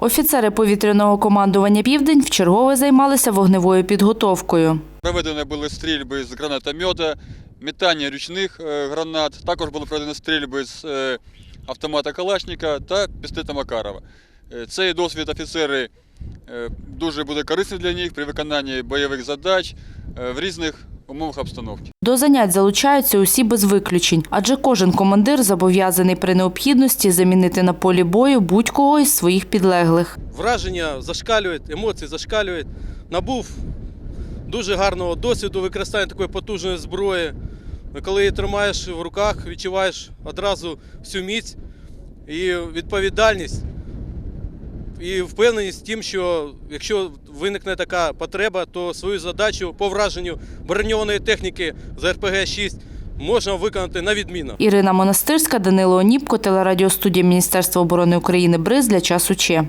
Офіцери повітряного командування Південь вчергове займалися вогневою підготовкою. Проведені були стрільби з гранатомета, метання ручних е, гранат. Також були проведені стрільби з е, автомата Калашника та пістолета Макарова. Е, Цей досвід офіцери дуже буде корисний для них при виконанні бойових задач в різних умовах обстановки. До занять залучаються усі без виключень, адже кожен командир зобов'язаний при необхідності замінити на полі бою будь-кого із своїх підлеглих. враження зашкалюють, емоції зашкалюють. Набув дуже гарного досвіду використання такої потужної зброї. Коли її тримаєш в руках, відчуваєш одразу всю міць і відповідальність, і впевненість в тім, що якщо виникне така потреба, то свою задачу по враженню броньованої техніки з РПГ-6 можна виконати на відміну. Ірина Монастирська, Данило Оніпко, телерадіостудія Міністерства оборони України Бриз для часу Че.